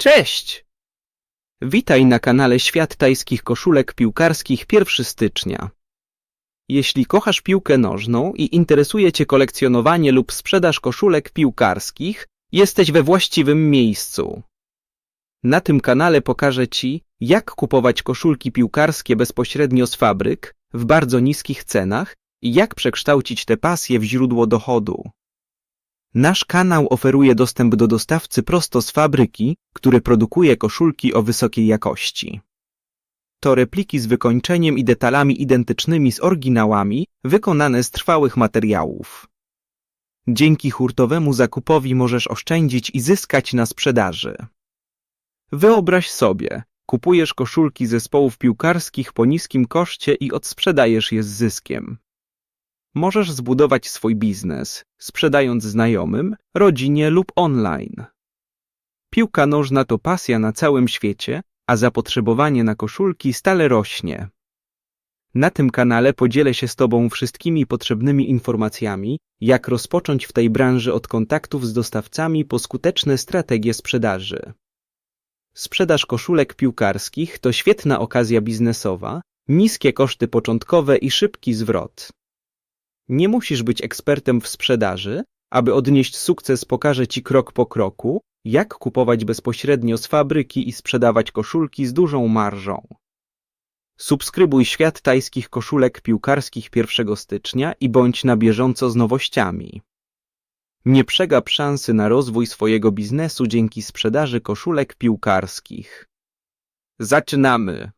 Cześć! Witaj na kanale Świat Tajskich Koszulek Piłkarskich 1 stycznia. Jeśli kochasz piłkę nożną i interesuje Cię kolekcjonowanie lub sprzedaż koszulek piłkarskich, jesteś we właściwym miejscu. Na tym kanale pokażę Ci, jak kupować koszulki piłkarskie bezpośrednio z fabryk, w bardzo niskich cenach i jak przekształcić tę pasję w źródło dochodu. Nasz kanał oferuje dostęp do dostawcy prosto z fabryki, który produkuje koszulki o wysokiej jakości. To repliki z wykończeniem i detalami identycznymi z oryginałami, wykonane z trwałych materiałów. Dzięki hurtowemu zakupowi możesz oszczędzić i zyskać na sprzedaży. Wyobraź sobie, kupujesz koszulki zespołów piłkarskich po niskim koszcie i odsprzedajesz je z zyskiem. Możesz zbudować swój biznes, sprzedając znajomym, rodzinie lub online. Piłka nożna to pasja na całym świecie, a zapotrzebowanie na koszulki stale rośnie. Na tym kanale podzielę się z Tobą wszystkimi potrzebnymi informacjami, jak rozpocząć w tej branży od kontaktów z dostawcami po skuteczne strategie sprzedaży. Sprzedaż koszulek piłkarskich to świetna okazja biznesowa, niskie koszty początkowe i szybki zwrot. Nie musisz być ekspertem w sprzedaży, aby odnieść sukces pokażę Ci krok po kroku, jak kupować bezpośrednio z fabryki i sprzedawać koszulki z dużą marżą. Subskrybuj Świat Tajskich Koszulek Piłkarskich 1 stycznia i bądź na bieżąco z nowościami. Nie przegap szansy na rozwój swojego biznesu dzięki sprzedaży koszulek piłkarskich. Zaczynamy!